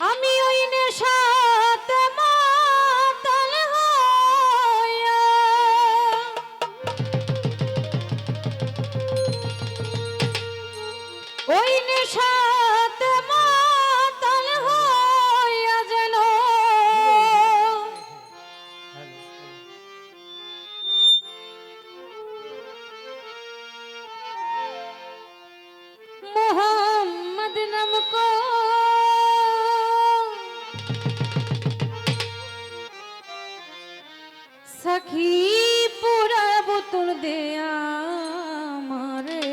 আমি ওই নেশাতে মাতাল ওই নেশাতে মাতাল হইয়া যেন। মোহাম্মদ নাম কো পুরা দেয়া আমারে?